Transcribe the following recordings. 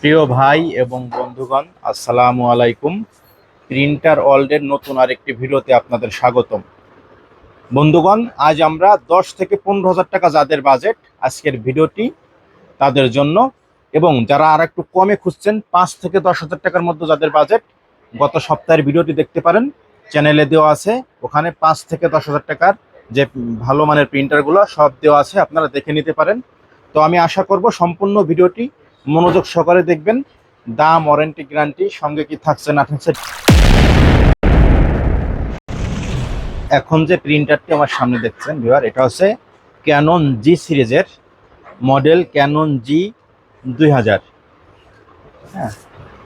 প্রিয় ভাই এবং বন্ধুগণ, আসসালামু আলাইকুম। প্রিন্টার ওয়ার্ল্ডের নতুন আরেকটি ভিডিওতে আপনাদের স্বাগতম। বন্ধুগণ, আজ আমরা দশ থেকে পনেরো হাজার টাকা যাদের বাজেট আজকের ভিডিওটি তাদের জন্য এবং যারা আর একটু কমে খুঁজছেন, পাঁচ থেকে দশ হাজার টাকার মধ্যে যাদের বাজেট গত সপ্তাহের ভিডিওটি দেখতে পারেন। চ্যানেলে দেওয়া আছে, ওখানে পাঁচ থেকে দশ হাজার টাকার যে ভালো মানের প্রিন্টারগুলো সব দেওয়া আছে, আপনারা দেখে নিতে পারেন। তো আমি আশা করব সম্পূর্ণ ভিডিওটি মনোযোগ সহকারে দেখবেন, দাম ওয়ারেন্টি গ্যারান্টি সঙ্গে কি থাকছে, না থাকছে। এখন যে প্রিন্টারটি আমার সামনে দেখছেন ভিউয়ার এটা হচ্ছে ক্যানন জি সিরিজের মডেল ক্যানন জি দুই হাজার। হ্যাঁ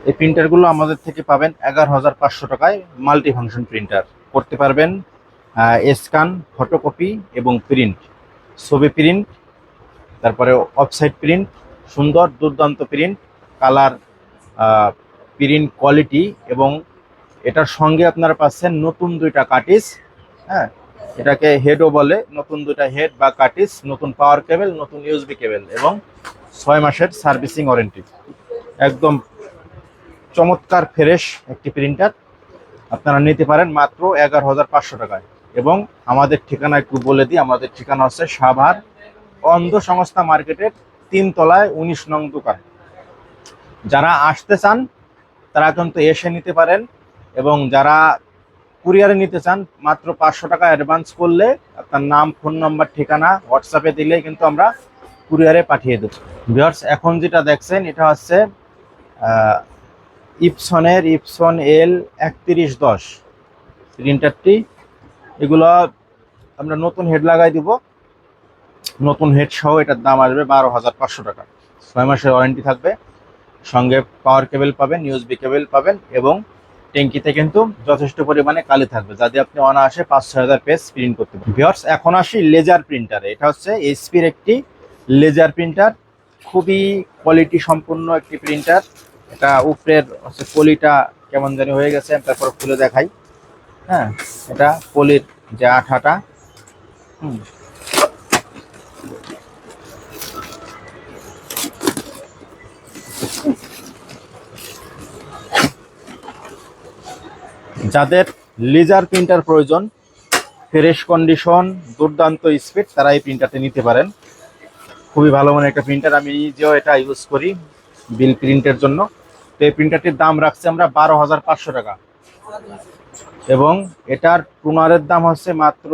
এই প্রিন্টারগুলো আমাদের থেকে পাবেন এগারো হাজার পাঁচশো টাকায় মাল্টি ফাংশন প্রিন্টার করতে পারবেন স্ক্যান ফটোকপি এবং প্রিন্ট ছবি প্রিন্ট তারপরে অফসাইড প্রিন্ট সুন্দর দুর্দান্ত প্রিন্ট কালার প্রিন্ট কোয়ালিটি এবং এটার সঙ্গে আপনারা পাচ্ছেন নতুন দুইটা কাটিস হ্যাঁ? এটাকে হেডও বলে নতুন দুইটা হেড বা কাটিস, নতুন পাওয়ার কেবল নতুন ইউএসবি কেবল এবং ছয় মাসের সার্ভিসিং ওয়ারেন্টি একদম চমৎকার ফ্রেশ একটি প্রিন্টার আপনারা নিতে পারেন মাত্র এগারো হাজার পাঁচশো টাকায় এবং আমাদের ঠিকানা একটু বলে দিই, আমাদের ঠিকানা হচ্ছে সাভার অন্ধ সংস্থা মার্কেটের তিন তলায় উনিশ নং দোকান। যারা আসতে চান, তারা কিন্তু এসে নিতে পারেন এবং যারা কুরিয়ারে নিতে চান, মাত্র পাঁচশো টাকা অ্যাডভান্স করলে আপনার নাম ফোন নাম্বার ঠিকানা হোয়াটসঅ্যাপে দিলে কিন্তু আমরা কুরিয়ারে পাঠিয়ে দেব। ভিওর্স এখন যেটা দেখছেন, এটা হচ্ছে ইপসনের ইপসন এল একত্রিশ দশ। প্রিন্টারটি এগুলো আমরা নতুন হেড লাগাই দিব। নতুন হেড সহ এটার দাম আসবে বারো হাজার পাঁচশো টাকা। ছয় মাসের ওয়ারেন্টি থাকবে। সঙ্গে পাওয়ার কেবল পাবেন ইউএসবি কেবল পাবেন এবং ট্যাঙ্কিতে কিন্তু যথেষ্ট পরিমাণে কালি থাকবে। যাতে আপনি অনায়াসে পাঁচ ছয় হাজার পেজ প্রিন্ট করতে পারেন। ভিওর্স এখন আসি লেজার প্রিন্টারে এটা হচ্ছে এইচপির একটি লেজার প্রিন্টার খুবই কোয়ালিটি সম্পন্ন একটি প্রিন্টার এটা উপরের হচ্ছে পলিটা কেমন জানি হয়ে গেছে, আমি তারপর খুলে দেখাই। হ্যাঁ এটা পলির যে আঠাটা। হুম। যাদের লেজার প্রিন্টার প্রয়োজন ফ্রেশ কন্ডিশন দুর্দান্ত স্পিড তারা এই প্রিন্টারটি নিতে পারেন। খুবই ভালো মানের একটা প্রিন্টার আমি নিজেও এটা ইউজ করি বিল প্রিন্টের জন্য। তো এই প্রিন্টারটির দাম রাখছি আমরা বারো হাজার পাঁচশো টাকা। এবং এটার টুনারের দাম হচ্ছে মাত্র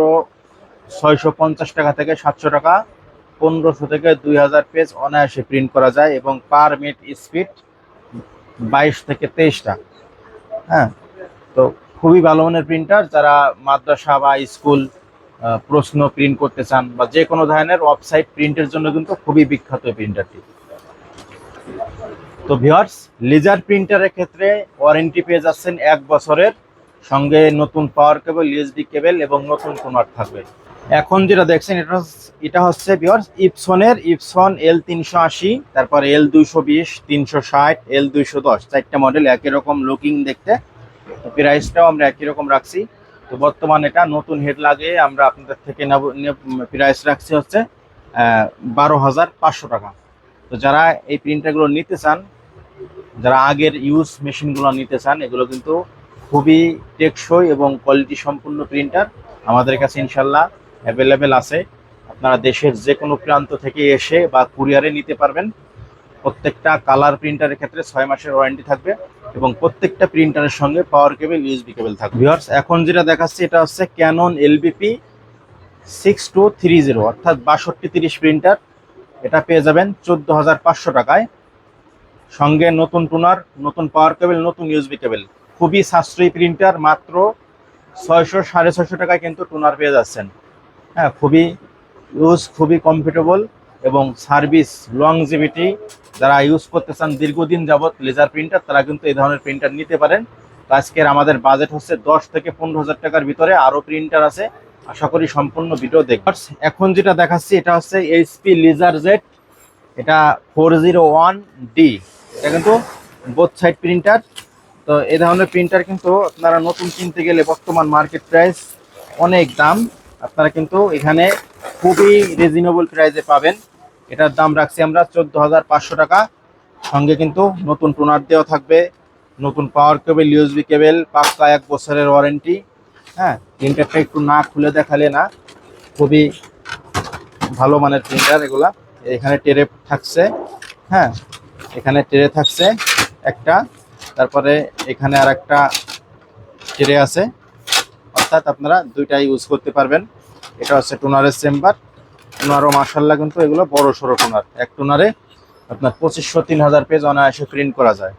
ছয়শো পঞ্চাশ টাকা থেকে সাতশো টাকা। পনেরোশো থেকে দুই হাজার পেজ অনায়াসে প্রিন্ট করা যায় এবং পার মিনিট স্পিড বাইশ থেকে তেইশটা। হ্যাঁ তো খুবই ভালো মানের প্রিন্টার যারা মাদ্রাসা বা স্কুল প্রশ্ন প্রিন্ট করতে চান বা যে কোনো ধরনের ওয়েবসাইট প্রিন্টের জন্য কিন্তু খুবই বিখ্যাত প্রিন্টারটি তো ভিওয়ার্স লেজার প্রিন্টারের ক্ষেত্রে ওয়ারেন্টি পেয়ে যাচ্ছেন এক বছরের, সঙ্গে নতুন পাওয়ার কেবল ইউএসবি কেবল এবং নতুন কোনার থাকবে। এখন যেটা দেখছেন, এটা এটা হচ্ছে ভিওয়ার্স ইপসনের ইপসন এল তিনশো আশি, তারপর এল দুইশো বিশ, তিনশো ষাট এল দুইশো দশ, চারটা মডেল একই রকম লুকিং দেখতে প্রাইসটাও আমরা একই রকম রাখছি। তো বর্তমানে এটা নতুন হেড লাগে আমরা আপনাদের থেকে নেব প্রাইস রাখছি হচ্ছে বারো হাজার পাঁচশো টাকা। তো যারা এই প্রিন্টারগুলো নিতে চান, যারা আগের ইউজ মেশিনগুলো নিতে চান, এগুলো কিন্তু খুবই টেকসই এবং কোয়ালিটি সম্পূর্ণ প্রিন্টার আমাদের কাছে ইনশাল্লাহ অ্যাভেলেবেল আছে। আপনারা দেশের যে কোনো প্রান্ত থেকে এসে বা কুরিয়ারে নিতে পারবেন। প্রত্যেকটা কালার প্রিন্টারের ক্ষেত্রে ছয় মাসের ওয়ারেন্টি থাকবে। এবং প্রত্যেকটা প্রিন্টারের সঙ্গে পাওয়ার কেবল ইউএসবি কেবল থাকবে। ভিউয়ার্স এখন যেটা দেখাচ্ছি, এটা হচ্ছে Canon LBP six two three zero অর্থাৎ বাষট্টি তিরিশ প্রিন্টার এটা পেয়ে যাবেন চোদ্দ হাজার পাঁচশো টাকায়। সঙ্গে নতুন টুনার নতুন পাওয়ার কেবল নতুন ইউএসবি কেবল খুবই সাশ্রয়ী প্রিন্টার মাত্র ছয়শো, সাড়ে ছয়শো টাকায় কিন্তু টুনার পেয়ে যাচ্ছেন। হ্যাঁ খুবই ইউজ খুবই কমফোর্টেবল এবং সার্ভিস লংজিভিটি যারা ইউজ করতে চান দীর্ঘদিন যাবত লেজার প্রিন্টার তারা কিন্তু এই ধরনের প্রিন্টার নিতে পারেন। তো আজকের আমাদের বাজেট হচ্ছে দশ থেকে পনেরো হাজার টাকার ভিতরে আরও প্রিন্টার আছে। আশা করি সম্পূর্ণ ভিডিও দেখব এখন যেটা দেখাচ্ছি, এটা হচ্ছে এইচপি লেজার জেড এটা ফোর জিরো ওয়ান ডি এটা কিন্তু বোথ সাইড প্রিন্টার তো এই ধরনের প্রিন্টার কিন্তু আপনারা নতুন কিনতে গেলে বর্তমান মার্কেট প্রাইস অনেক দাম। আপনারা কিন্তু এখানে খুবই রিজনেবল প্রাইসে পাবেন। এটার দাম রাখছি আমরা চোদ্দ হাজার পাঁচশো টাকা। সঙ্গে কিন্তু নতুন টোনার দেওয়া থাকবে। নতুন পাওয়ার কেবল ইউএসবি কেবল পাক্কা এক বছরের ওয়ারেন্টি। হ্যাঁ প্রিন্টারটা একটু না খুলে দেখালে না, খুবই ভালো মানের প্রিন্টার এগুলা। এখানে টেরে থাকছে। হ্যাঁ এখানে টেরে থাকছে একটা। তারপরে এখানে আর একটা টেরে আছে। অর্থাৎ আপনারা দুইটা ইউজ করতে পারবেন। এটা হচ্ছে টোনারের চেম্বার। টোনারও মার্শাল্লাহ কিন্তু এগুলো বড় সড়ো টোনার। এক টোনারে আপনার পঁচিশশো, তিন হাজার পেজ অনায়াসে প্রিন্ট করা যায়।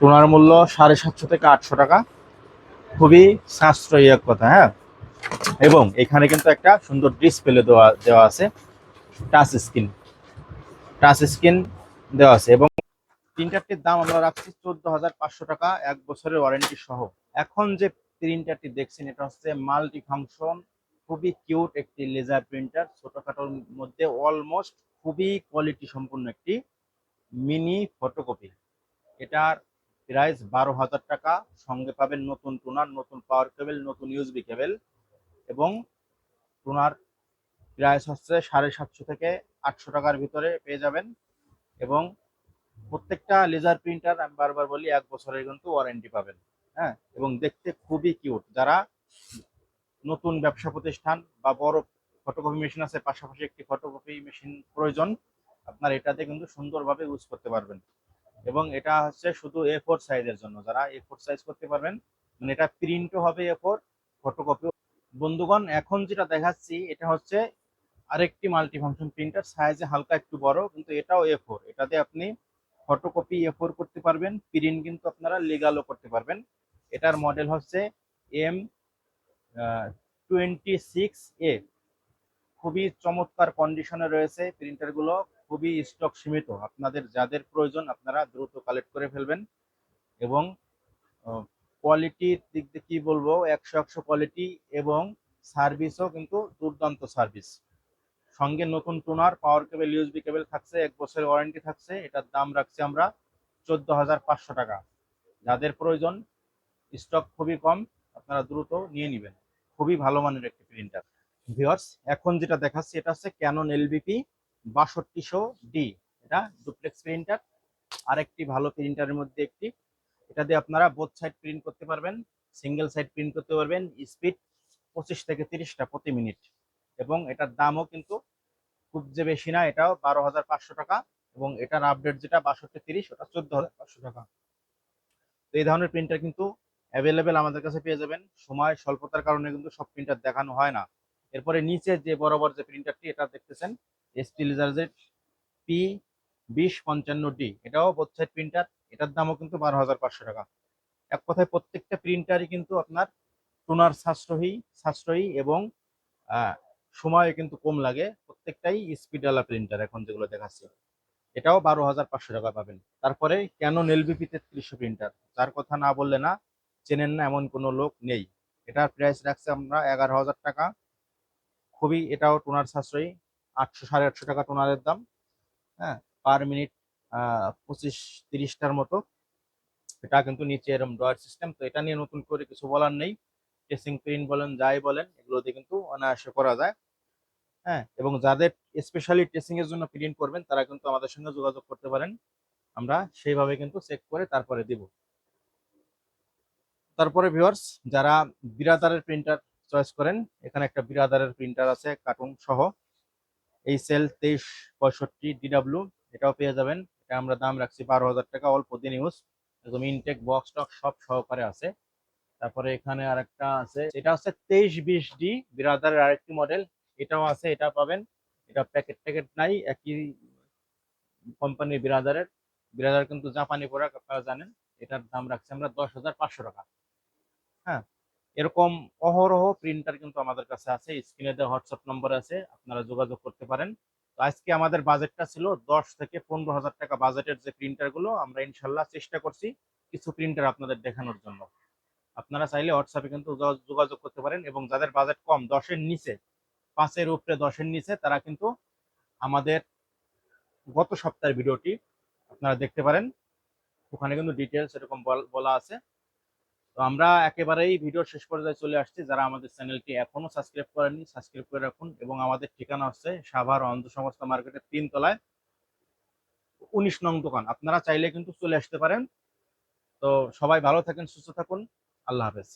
টোনার মূল্য সাড়ে সাতশো থেকে আটশো টাকা। খুবই সাশ্রয়ী এক কথা হ্যাঁ? এবং এখানে কিন্তু একটা সুন্দর ডিসপ্লে দেওয়া দেওয়া আছে। টাচ স্ক্রিন টাচ স্ক্রিন দেওয়া আছে এবং প্রিন্টারটির দাম আমরা রাখছি চোদ্দ হাজার পাঁচশো টাকা, এক বছরের ওয়ারেন্টি সহ। এখন যে প্রিন্টারটি দেখছেন, এটা হচ্ছে মাল্টি ফাংশন খুবই কিউট একটি লেজার প্রিন্টার ছোটখাটোর মধ্যে অলমোস্ট খুবই কোয়ালিটি সম্পন্ন একটি মিনি ফটোকপি এটার প্রাইস বারো হাজার টাকা, সঙ্গে পাবেন নতুন টোনার নতুন পাওয়ার কেবল নতুন ইউএসবি কেবল এবং টোনার প্রাইস হচ্ছে সাড়ে সাতশো থেকে আটশো টাকার ভিতরে পেয়ে যাবেন এবং প্রত্যেকটা লেজার প্রিন্টার আমি বারবার বলি, এক বছরের কিন্তু ওয়ারেন্টি পাবেন। হ্যাঁ এবং দেখতে খুবই কিউট। যারা নতুন ব্যবসা প্রতিষ্ঠান বা বড় ফটোকপি মেশিন আছে, পাশাপাশি একটি ফটোকপি মেশিন প্রয়োজন, আপনার এটাতে কিন্তু সুন্দরভাবে ইউজ করতে পারবেন। এবং এটা হচ্ছে শুধু এ ফোর সাইজের জন্য, যারা এ ফোর সাইজ করতে পারবেন মানে এটা প্রিন্টও হবে এ ফোর ফটোকপিও বন্ধুগণ, এখন যেটা দেখাচ্ছি, এটা হচ্ছে আরেকটি মাল্টি ফাংশন প্রিন্টার সাইজে হালকা একটু বড়, কিন্তু এটাও এ ফোর এটাতে আপনি ফটোকপি এ ফোর করতে পারবেন প্রিন্ট কিন্তু আপনারা লিগালও করতে পারবেন। এটার মডেল হচ্ছে এম টোয়েন্টি সিক্স এ খুবই চমৎকার কন্ডিশনে রয়েছে প্রিন্টারগুলো খুবই স্টক সীমিত। আপনাদের যাদের প্রয়োজন, আপনারা দ্রুত কালেক্ট করে ফেলবেন। এবং কোয়ালিটির দিক দিয়ে কী বলব, একশো একশো কোয়ালিটি এবং সার্ভিসও কিন্তু দুর্দান্ত সার্ভিস সঙ্গে নতুন টোনার পাওয়ার কেবল ইউএসবি কেবল থাকছে, এক বছরের ওয়ারেন্টি থাকছে, এটার দাম রাখছি আমরা চোদ্দ হাজার পাঁচশো টাকা। যাদের প্রয়োজন স্টক খুবই কম, আপনারা দ্রুত নিয়ে নেবেন। খুবই ভালো মানের একটি প্রিন্টার ভিওর্স এখন যেটা দেখাচ্ছি এটা হচ্ছে ক্যানন এলবিপি বাষট্টিশো ডি এটা ডুপ্লেক্স প্রিন্টার আরেকটি ভালো প্রিন্টারের মধ্যে একটি। এটা দিয়ে আপনারা বোথ সাইড প্রিন্ট করতে পারবেন সিঙ্গেল সাইড প্রিন্ট করতে পারবেন স্পিড পঁচিশ থেকে তিরিশটা প্রতি মিনিট এবং এটার দামও কিন্তু খুব যে বেশি না, এটাও বারো হাজার পাঁচশো টাকা। এবং এটার আপডেট যেটা বাষট্টি তিরিশ, ওটা চোদ্দ হাজার পাঁচশো টাকা। তো এই ধরনের প্রিন্টার কিন্তু অ্যাভেলেবেল আমাদের কাছে পেয়ে যাবেন। সময়, স্বল্পতার কারণে কিন্তু সব প্রিন্টার দেখানো হয় না। এরপরে নিচে যে বরাবর যে প্রিন্টারটি এটা দেখতেছেন লিজার্জের পি বিশ পঞ্চান্ন ডি এটাও বোথ সাইড প্রিন্টার এটার দামও কিন্তু বারো হাজার পাঁচশো টাকা। এক কথায় প্রত্যেকটা প্রিন্টারই কিন্তু আপনার টোনার সাশ্রয়ী সাশ্রয়ী এবং সময় কিন্তু কম লাগে। প্রত্যেকটাই স্পিডওয়ালা প্রিন্টার এখন যেগুলো দেখাচ্ছে। এটাও বারো হাজার পাঁচশো টাকা পাবেন। তারপরে কেন এলবিপি তেত্রিশশো প্রিন্টার যার কথা না বললে না চেনেন না, এমন কোনো লোক নেই। এটার প্রাইস রাখছে আমরা এগারো হাজার টাকা। খুবই এটাও টোনার সাশ্রয়ী। আটশো, সাড়ে আটশো টাকা টোনারের দাম। হ্যাঁ পার মিনিট পঁচিশ, তিরিশটার মতো। এটা কিন্তু নিচে এরকম ড্রয়ার সিস্টেম তো এটা নিয়ে নতুন করে কিছু বলার নেই। টেসিং প্রিন্ট বলেন, যাই বলেন, এগুলো দিয়ে কিন্তু অনায়াসে করা যায়। হ্যাঁ এবং যাদের স্পেশালি টেসিং এর জন্য প্রিন্ট করবেন, তারা কিন্তু আমাদের সঙ্গে যোগাযোগ করতে পারেন। আমরা সেইভাবে কিন্তু চেক করে তারপরে দিব। তারপরে ভিউয়ার্স যারা বিরাদারের প্রিন্টার চয়েস করেন, এখানে একটা বিরাদারের প্রিন্টার আছে কার্টুন সহ। এই সেল তেইশ পঁয়ষট্টি ডিডাব্লিউ এটাও পেয়ে যাবেন। এটা আমরা দাম রাখছি বারো হাজার টাকা, অল্প দিন ইউজ একদম ইনটেক বক্স টক সব সহকারে আছে। তারপরে এখানে আরেকটা আছে, এটা হচ্ছে তেইশ বিশ ডি বিরাদারের আরেকটি মডেল এটাও আছে, এটা পাবেন। এটা প্যাকেট ট্যাকেট নাই, একই কোম্পানির বিরাদারের। বিরাদার কিন্তু জাপানি প্রোডাক্ট আপনারা জানেন। এটার দাম রাখছি আমরা দশ হাজার পাঁচশো টাকা। হ্যাঁ? এরকম অহরহ প্রিন্টার কিন্তু আমাদের কাছে আছে স্ক্রিনে দেওয়া হোয়াটসঅ্যাপ নম্বর আছে, আপনারা যোগাযোগ করতে পারেন। তো আজকে আমাদের বাজেটটা ছিল দশ থেকে পনেরো হাজার টাকা বাজেটের যে প্রিন্টারগুলো আমরা ইনশাল্লাহ চেষ্টা করছি কিছু প্রিন্টার আপনাদের দেখানোর জন্য। আপনারা চাইলে হোয়াটসঅ্যাপে কিন্তু যোগাযোগ করতে পারেন এবং যাদের বাজেট কম, দশের নিচে, পাঁচের উপরে দশের নিচে, তারা কিন্তু আমাদের গত সপ্তাহের ভিডিওটি আপনারা দেখতে পারেন। ওখানে কিন্তু ডিটেলস এরকম বল- আছে। তো আমরা একেবারেই ভিডিওর শেষ পর্যায়ে চলে আসছি। যারা আমাদের চ্যানেলটি এখনও সাবস্ক্রাইব করেনি সাবস্ক্রাইব করে রাখুন এবং আমাদের ঠিকানা হচ্ছে সাভার অন্ধ সংস্থা মার্কেটের তিন তলায় উনিশ নং দোকান। আপনারা চাইলে কিন্তু চলে আসতে পারেন। তো সবাই ভালো থাকেন, সুস্থ থাকুন। আল্লাহ হাফেজ।